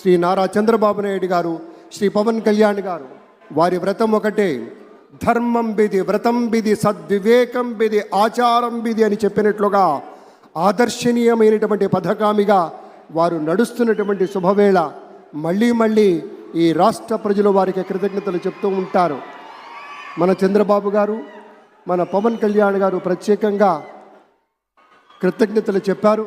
శ్రీ నారా చంద్రబాబు నాయుడు గారు శ్రీ పవన్ కళ్యాణ్ గారు వారి వ్రతం ఒకటే. ధర్మం బిది వ్రతం బిది సద్వివేకం బిది ఆచారం బిది అని చెప్పినట్లుగా ఆదర్శనీయమైనటువంటి పథకామిగా వారు నడుస్తున్నటువంటి శుభవేళ మళ్ళీ మళ్ళీ ఈ రాష్ట్ర ప్రజలు వారికి కృతజ్ఞతలు చెప్తూ ఉంటారు. మన చంద్రబాబు గారు మన పవన్ కళ్యాణ్ గారు ప్రత్యేకంగా కృతజ్ఞతలు చెప్పారు.